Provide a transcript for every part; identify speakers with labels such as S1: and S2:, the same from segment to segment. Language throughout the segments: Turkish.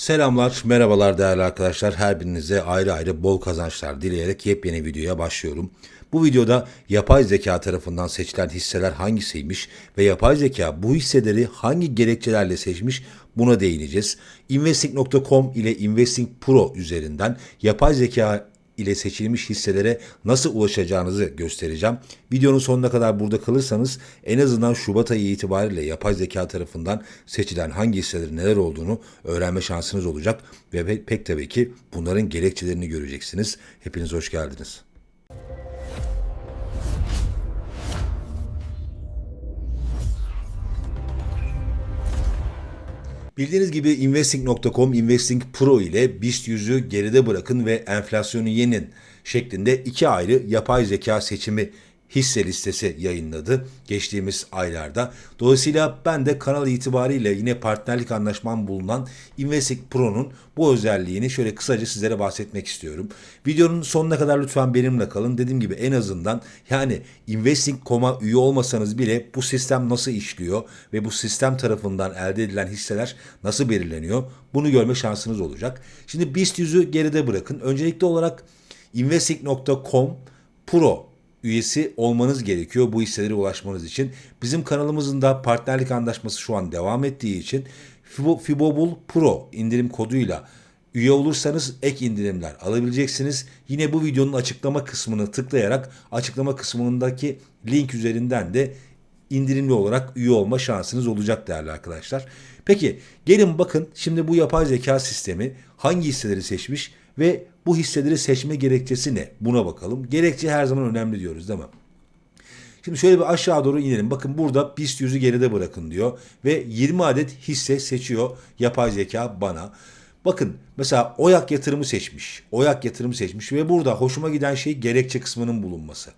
S1: Selamlar, merhabalar değerli arkadaşlar. Her birinize ayrı ayrı bol kazançlar dileyerek yepyeni videoya başlıyorum. Bu videoda yapay zeka tarafından seçilen hisseler hangisiymiş ve yapay zeka bu hisseleri hangi gerekçelerle seçmiş buna değineceğiz. Investing.com ile Investing Pro üzerinden yapay zeka ile seçilmiş hisselere nasıl ulaşacağınızı göstereceğim. Videonun sonuna kadar burada kalırsanız en azından Şubat ayı itibariyle yapay zeka tarafından seçilen hangi hisselerin neler olduğunu öğrenme şansınız olacak ve pe- pek tabii ki bunların gerekçelerini göreceksiniz. Hepiniz hoş geldiniz. Bildiğiniz gibi Investing.com, Investing Pro ile BIST 100'ü geride bırakın ve enflasyonu yenin şeklinde iki ayrı yapay zeka seçimi hisse listesi yayınladı geçtiğimiz aylarda. Dolayısıyla ben de kanal itibariyle yine partnerlik anlaşmam bulunan Investing Pro'nun bu özelliğini şöyle kısaca sizlere bahsetmek istiyorum. Videonun sonuna kadar lütfen benimle kalın. Dediğim gibi en azından yani Investing.com'a üye olmasanız bile bu sistem nasıl işliyor ve bu sistem tarafından elde edilen hisseler nasıl belirleniyor bunu görme şansınız olacak. Şimdi BIST 100'ü geride bırakın. Öncelikli olarak Investing.com Pro üyesi olmanız gerekiyor bu hisselere ulaşmanız için. Bizim kanalımızın da partnerlik anlaşması şu an devam ettiği için Fibo, Fibobul Pro indirim koduyla üye olursanız ek indirimler alabileceksiniz. Yine bu videonun açıklama kısmını tıklayarak açıklama kısmındaki link üzerinden de indirimli olarak üye olma şansınız olacak değerli arkadaşlar. Peki gelin bakın şimdi bu yapay zeka sistemi hangi hisseleri seçmiş ve bu hisseleri seçme gerekçesi ne? Buna bakalım. Gerekçe her zaman önemli diyoruz değil mi? Şimdi şöyle bir aşağı doğru inelim. Bakın burada BIST 100'ü geride bırakın diyor. Ve 20 adet hisse seçiyor yapay zeka bana. Bakın mesela Oyak yatırımı seçmiş. Oyak yatırımı seçmiş ve burada hoşuma giden şey gerekçe kısmının bulunması.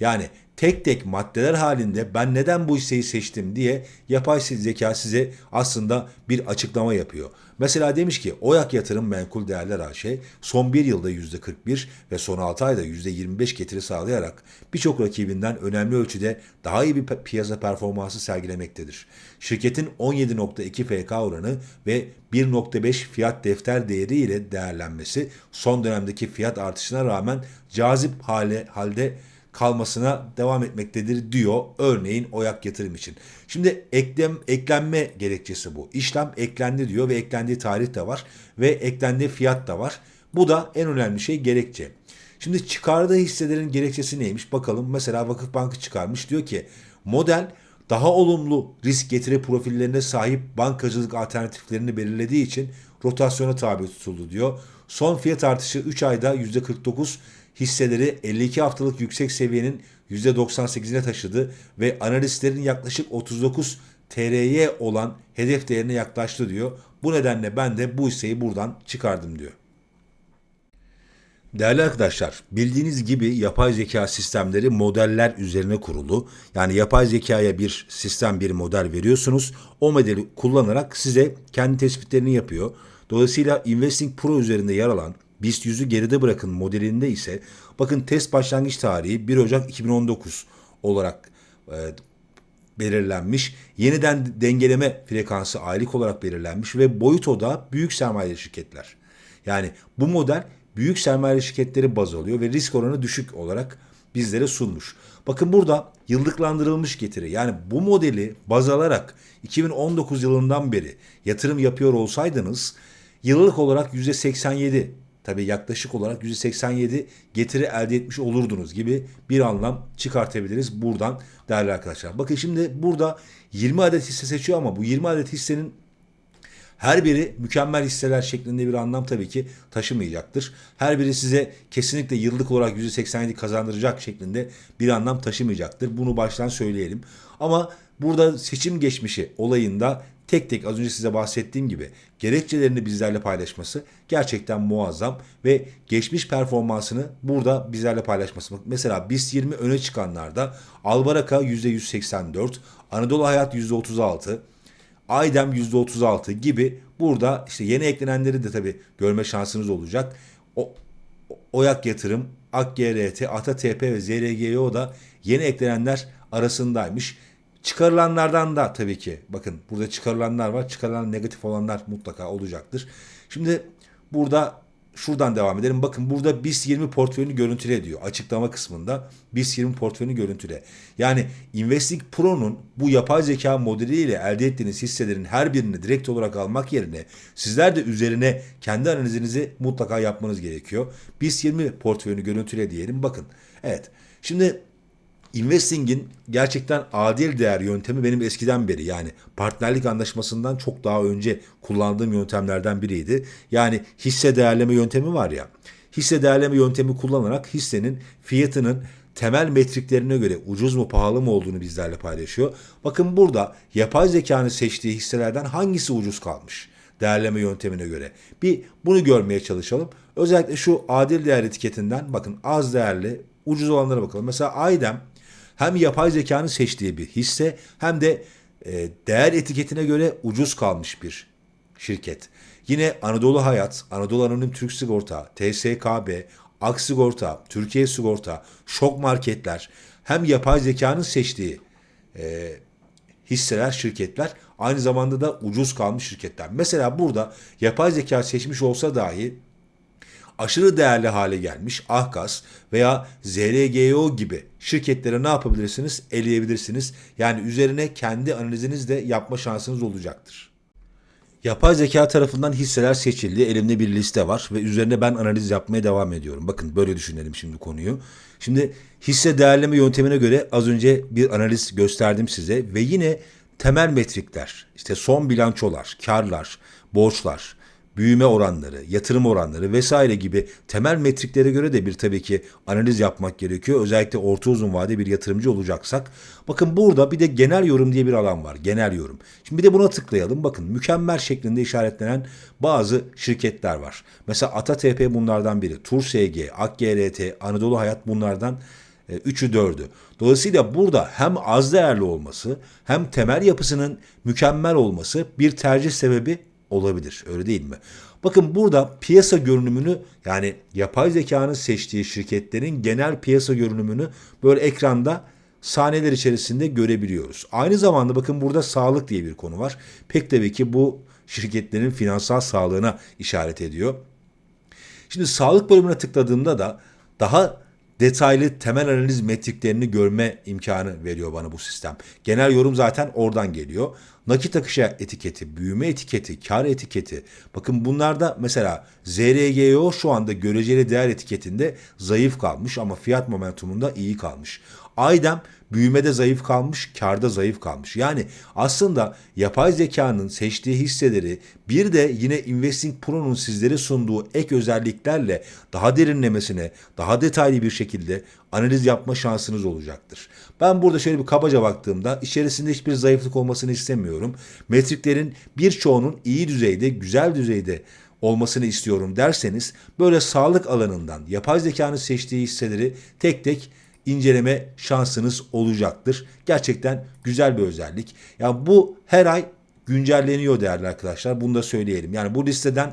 S1: Yani tek tek maddeler halinde ben neden bu hisseyi seçtim diye yapay zeka size aslında bir açıklama yapıyor. Mesela demiş ki Oyak Yatırım Menkul Değerler AŞ son bir yılda %41 ve son 6 ayda %25 getiri sağlayarak birçok rakibinden önemli ölçüde daha iyi bir piyasa performansı sergilemektedir. Şirketin 17.2 FK oranı ve 1.5 fiyat defter değeri ile değerlenmesi son dönemdeki fiyat artışına rağmen cazip hale halde kalmasına devam etmektedir diyor örneğin Oyak yatırım için. Şimdi eklem eklenme gerekçesi bu. İşlem eklendi diyor ve eklendiği tarih de var ve eklendiği fiyat da var. Bu da en önemli şey gerekçe. Şimdi çıkardığı hisselerin gerekçesi neymiş bakalım. Mesela Vakıfbank'ı çıkarmış diyor ki model daha olumlu risk getiri profillerine sahip bankacılık alternatiflerini belirlediği için rotasyona tabi tutuldu diyor. Son fiyat artışı 3 ayda %49 hisseleri 52 haftalık yüksek seviyenin %98'ine taşıdı ve analistlerin yaklaşık 39 TL'ye olan hedef değerine yaklaştı diyor. Bu nedenle ben de bu hisseyi buradan çıkardım diyor. Değerli arkadaşlar, bildiğiniz gibi yapay zeka sistemleri modeller üzerine kurulu. Yani yapay zekaya bir sistem, bir model veriyorsunuz. O modeli kullanarak size kendi tespitlerini yapıyor. Dolayısıyla Investing Pro üzerinde yer alan BIST 100'ü geride bırakın modelinde ise bakın test başlangıç tarihi 1 Ocak 2019 olarak e, belirlenmiş. Yeniden dengeleme frekansı aylık olarak belirlenmiş ve boyut odağı büyük sermayeli şirketler. Yani bu model büyük sermayeli şirketleri baz alıyor ve risk oranı düşük olarak bizlere sunmuş. Bakın burada yıllıklandırılmış getiri yani bu modeli baz alarak 2019 yılından beri yatırım yapıyor olsaydınız yıllık olarak %87 tabii yaklaşık olarak %87 getiri elde etmiş olurdunuz gibi bir anlam çıkartabiliriz buradan değerli arkadaşlar. Bakın şimdi burada 20 adet hisse seçiyor ama bu 20 adet hissenin her biri mükemmel hisseler şeklinde bir anlam tabii ki taşımayacaktır. Her biri size kesinlikle yıllık olarak %87 kazandıracak şeklinde bir anlam taşımayacaktır. Bunu baştan söyleyelim. Ama burada seçim geçmişi olayında tek tek az önce size bahsettiğim gibi gerekçelerini bizlerle paylaşması gerçekten muazzam ve geçmiş performansını burada bizlerle paylaşması. Mesela BIST 20 öne çıkanlarda Albaraka %184, Anadolu Hayat %36, Aydem %36 gibi burada işte yeni eklenenleri de tabii görme şansınız olacak. O, Oyak Yatırım, AkGRT, AtaTP ve ZRGO da yeni eklenenler arasındaymış. Çıkarılanlardan da tabii ki bakın burada çıkarılanlar var. Çıkarılan negatif olanlar mutlaka olacaktır. Şimdi burada şuradan devam edelim. Bakın burada BIST 20 portföyünü görüntüle diyor. Açıklama kısmında BIST 20 portföyünü görüntüle. Yani Investing Pro'nun bu yapay zeka modeliyle elde ettiğiniz hisselerin her birini direkt olarak almak yerine sizler de üzerine kendi analizinizi mutlaka yapmanız gerekiyor. BIST 20 portföyünü görüntüle diyelim. Bakın. Evet. Şimdi Investing'in gerçekten adil değer yöntemi benim eskiden beri yani partnerlik anlaşmasından çok daha önce kullandığım yöntemlerden biriydi. Yani hisse değerleme yöntemi var ya. Hisse değerleme yöntemi kullanarak hissenin fiyatının temel metriklerine göre ucuz mu pahalı mı olduğunu bizlerle paylaşıyor. Bakın burada yapay zekanın seçtiği hisselerden hangisi ucuz kalmış? değerleme yöntemine göre. Bir bunu görmeye çalışalım. Özellikle şu adil değer etiketinden bakın az değerli ucuz olanlara bakalım. Mesela Aydem hem yapay zekanın seçtiği bir hisse hem de e, değer etiketine göre ucuz kalmış bir şirket. Yine Anadolu Hayat, Anadolu Anonim Türk Sigorta, TSKB, Ak Sigorta, Türkiye Sigorta, Şok Marketler hem yapay zekanın seçtiği e, hisseler, şirketler aynı zamanda da ucuz kalmış şirketler. Mesela burada yapay zeka seçmiş olsa dahi aşırı değerli hale gelmiş Ahkas veya ZRGO gibi şirketlere ne yapabilirsiniz? Eleyebilirsiniz. Yani üzerine kendi analizinizle yapma şansınız olacaktır. Yapay zeka tarafından hisseler seçildi. Elimde bir liste var ve üzerine ben analiz yapmaya devam ediyorum. Bakın böyle düşünelim şimdi konuyu. Şimdi hisse değerleme yöntemine göre az önce bir analiz gösterdim size ve yine temel metrikler, işte son bilançolar, karlar, borçlar, büyüme oranları, yatırım oranları vesaire gibi temel metriklere göre de bir tabii ki analiz yapmak gerekiyor. Özellikle orta uzun vade bir yatırımcı olacaksak. Bakın burada bir de genel yorum diye bir alan var. Genel yorum. Şimdi bir de buna tıklayalım. Bakın mükemmel şeklinde işaretlenen bazı şirketler var. Mesela Ata TP bunlardan biri. Tur SG, AkGRT, Anadolu Hayat bunlardan e, üçü dördü. Dolayısıyla burada hem az değerli olması hem temel yapısının mükemmel olması bir tercih sebebi olabilir. Öyle değil mi? Bakın burada piyasa görünümünü yani yapay zekanın seçtiği şirketlerin genel piyasa görünümünü böyle ekranda saniyeler içerisinde görebiliyoruz. Aynı zamanda bakın burada sağlık diye bir konu var. Pek tabii ki bu şirketlerin finansal sağlığına işaret ediyor. Şimdi sağlık bölümüne tıkladığımda da daha detaylı temel analiz metriklerini görme imkanı veriyor bana bu sistem. Genel yorum zaten oradan geliyor. Nakit akışı etiketi, büyüme etiketi, kar etiketi. Bakın bunlarda mesela ZRGO şu anda göreceli değer etiketinde zayıf kalmış ama fiyat momentumunda iyi kalmış. Aydem büyümede zayıf kalmış, karda zayıf kalmış. Yani aslında yapay zekanın seçtiği hisseleri bir de yine Investing Pro'nun sizlere sunduğu ek özelliklerle daha derinlemesine, daha detaylı bir şekilde analiz yapma şansınız olacaktır. Ben burada şöyle bir kabaca baktığımda içerisinde hiçbir zayıflık olmasını istemiyorum. Metriklerin birçoğunun iyi düzeyde, güzel düzeyde olmasını istiyorum derseniz böyle sağlık alanından yapay zekanın seçtiği hisseleri tek tek inceleme şansınız olacaktır. Gerçekten güzel bir özellik. Yani bu her ay güncelleniyor değerli arkadaşlar. Bunu da söyleyelim. Yani bu listeden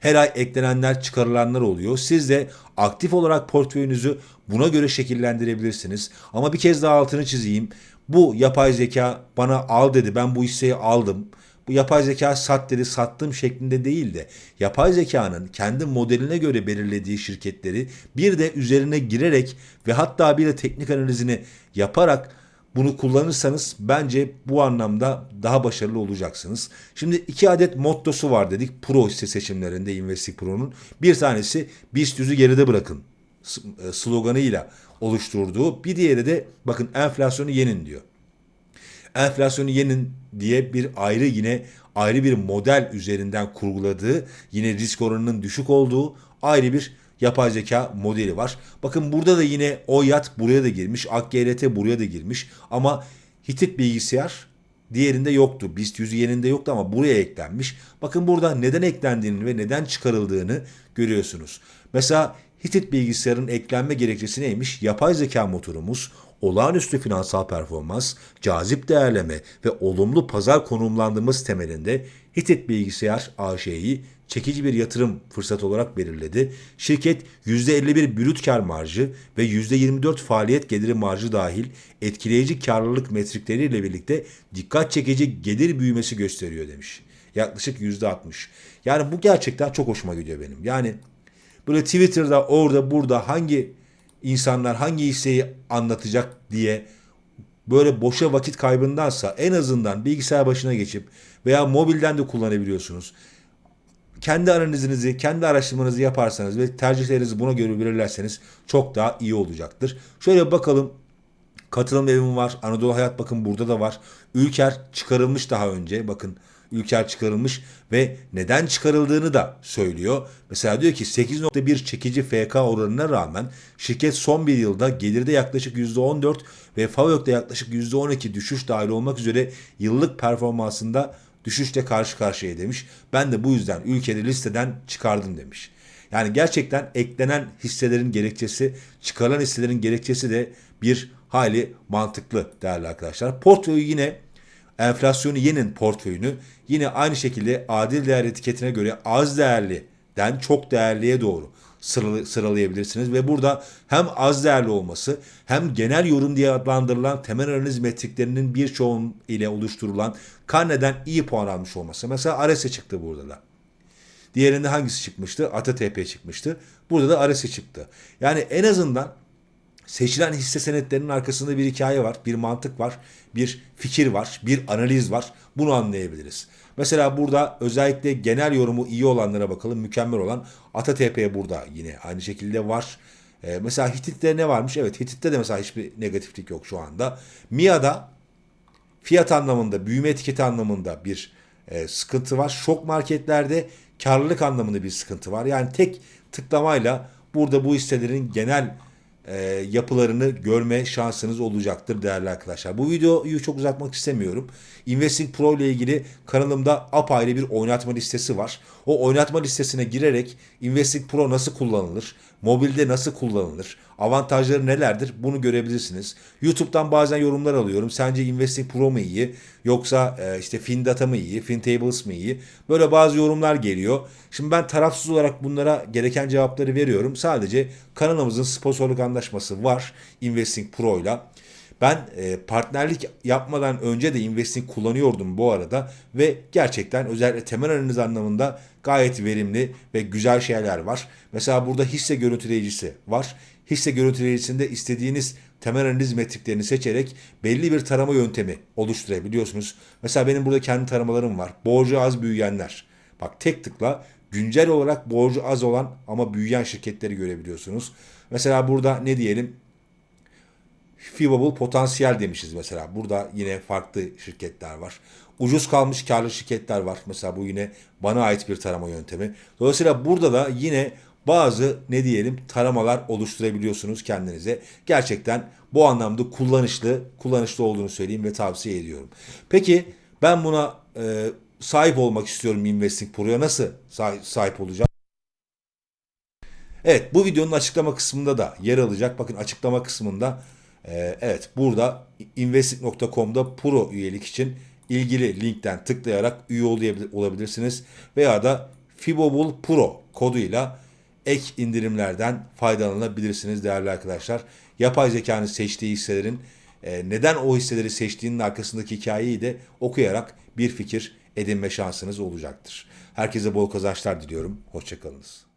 S1: her ay eklenenler, çıkarılanlar oluyor. Siz de aktif olarak portföyünüzü buna göre şekillendirebilirsiniz. Ama bir kez daha altını çizeyim. Bu yapay zeka bana al dedi. Ben bu hisseyi aldım bu yapay zeka sat dedi sattım şeklinde değil de yapay zekanın kendi modeline göre belirlediği şirketleri bir de üzerine girerek ve hatta bir de teknik analizini yaparak bunu kullanırsanız bence bu anlamda daha başarılı olacaksınız. Şimdi iki adet mottosu var dedik Pro hisse seçimlerinde Investing Pro'nun. Bir tanesi BIST yüzü geride bırakın e, sloganıyla oluşturduğu. Bir diğeri de bakın enflasyonu yenin diyor enflasyonu yenin diye bir ayrı yine ayrı bir model üzerinden kurguladığı yine risk oranının düşük olduğu ayrı bir yapay zeka modeli var. Bakın burada da yine OYAT buraya da girmiş. AkGRT buraya da girmiş. Ama Hitit bilgisayar diğerinde yoktu. BIST yüzü yeninde yoktu ama buraya eklenmiş. Bakın burada neden eklendiğini ve neden çıkarıldığını görüyorsunuz. Mesela Hitit bilgisayarın eklenme gerekçesi neymiş? Yapay zeka motorumuz olağanüstü finansal performans, cazip değerleme ve olumlu pazar konumlandırması temelinde Hitit Bilgisayar AŞ'yi çekici bir yatırım fırsatı olarak belirledi. Şirket %51 brüt kar marjı ve %24 faaliyet geliri marjı dahil etkileyici karlılık metrikleriyle birlikte dikkat çekici gelir büyümesi gösteriyor demiş. Yaklaşık %60. Yani bu gerçekten çok hoşuma gidiyor benim. Yani böyle Twitter'da orada burada hangi insanlar hangi hisseyi anlatacak diye böyle boşa vakit kaybındansa en azından bilgisayar başına geçip veya mobilden de kullanabiliyorsunuz. Kendi analizinizi, kendi araştırmanızı yaparsanız ve tercihlerinizi buna göre belirlerseniz çok daha iyi olacaktır. Şöyle bakalım. Katılım evim var. Anadolu Hayat bakın burada da var. Ülker çıkarılmış daha önce. Bakın Ülker çıkarılmış ve neden çıkarıldığını da söylüyor. Mesela diyor ki 8.1 çekici FK oranına rağmen şirket son bir yılda gelirde yaklaşık %14 ve FAVÖK'te yaklaşık %12 düşüş dahil olmak üzere yıllık performansında düşüşle karşı karşıya demiş. Ben de bu yüzden ülkeyi listeden çıkardım demiş. Yani gerçekten eklenen hisselerin gerekçesi, çıkarılan hisselerin gerekçesi de bir hayli mantıklı değerli arkadaşlar. Portföyü yine enflasyonu yenin portföyünü yine aynı şekilde adil değer etiketine göre az değerliden çok değerliye doğru sıralayabilirsiniz ve burada hem az değerli olması hem genel yorum diye adlandırılan temel analiz metriklerinin birçoğun ile oluşturulan karneden iyi puan almış olması. Mesela Ares'e çıktı burada da. Diğerinde hangisi çıkmıştı? ATTP çıkmıştı. Burada da Ares'e çıktı. Yani en azından seçilen hisse senetlerinin arkasında bir hikaye var, bir mantık var, bir fikir var, bir analiz var. Bunu anlayabiliriz. Mesela burada özellikle genel yorumu iyi olanlara bakalım. Mükemmel olan ATTP burada yine aynı şekilde var. Ee, mesela Hitit'te ne varmış? Evet Hitit'te de mesela hiçbir negatiflik yok şu anda. MIA'da fiyat anlamında, büyüme etiketi anlamında bir e, sıkıntı var. Şok marketlerde karlılık anlamında bir sıkıntı var. Yani tek tıklamayla burada bu hisselerin genel e, yapılarını görme şansınız olacaktır değerli arkadaşlar. Bu videoyu çok uzatmak istemiyorum. Investing Pro ile ilgili kanalımda apayrı bir oynatma listesi var. O oynatma listesine girerek Investing Pro nasıl kullanılır, mobilde nasıl kullanılır, avantajları nelerdir bunu görebilirsiniz. YouTube'dan bazen yorumlar alıyorum. Sence Investing Pro mu iyi yoksa e, işte FinData mı iyi, FinTables mı iyi? Böyle bazı yorumlar geliyor. Şimdi ben tarafsız olarak bunlara gereken cevapları veriyorum. Sadece kanalımızın sponsorluk anlaşması var Investing Pro ile. Ben e, partnerlik yapmadan önce de Investing kullanıyordum bu arada ve gerçekten özellikle temel analiz anlamında gayet verimli ve güzel şeyler var. Mesela burada hisse görüntüleyicisi var. Hisse görüntüleyicisinde istediğiniz temel analiz metriklerini seçerek belli bir tarama yöntemi oluşturabiliyorsunuz. Mesela benim burada kendi taramalarım var. Borcu az büyüyenler. Bak tek tıkla güncel olarak borcu az olan ama büyüyen şirketleri görebiliyorsunuz. Mesela burada ne diyelim? Fivable potansiyel demişiz mesela. Burada yine farklı şirketler var. Ucuz kalmış karlı şirketler var. Mesela bu yine bana ait bir tarama yöntemi. Dolayısıyla burada da yine bazı ne diyelim taramalar oluşturabiliyorsunuz kendinize. Gerçekten bu anlamda kullanışlı, kullanışlı olduğunu söyleyeyim ve tavsiye ediyorum. Peki ben buna e, sahip olmak istiyorum Investing Pro'ya nasıl sahip olacağım? Evet bu videonun açıklama kısmında da yer alacak. Bakın açıklama kısmında e, evet burada investing.com'da pro üyelik için ilgili linkten tıklayarak üye olabilirsiniz. Veya da Fibobul Pro koduyla ek indirimlerden faydalanabilirsiniz değerli arkadaşlar. Yapay zekanın seçtiği hisselerin e, neden o hisseleri seçtiğinin arkasındaki hikayeyi de okuyarak bir fikir edinme şansınız olacaktır. Herkese bol kazançlar diliyorum. Hoşçakalınız.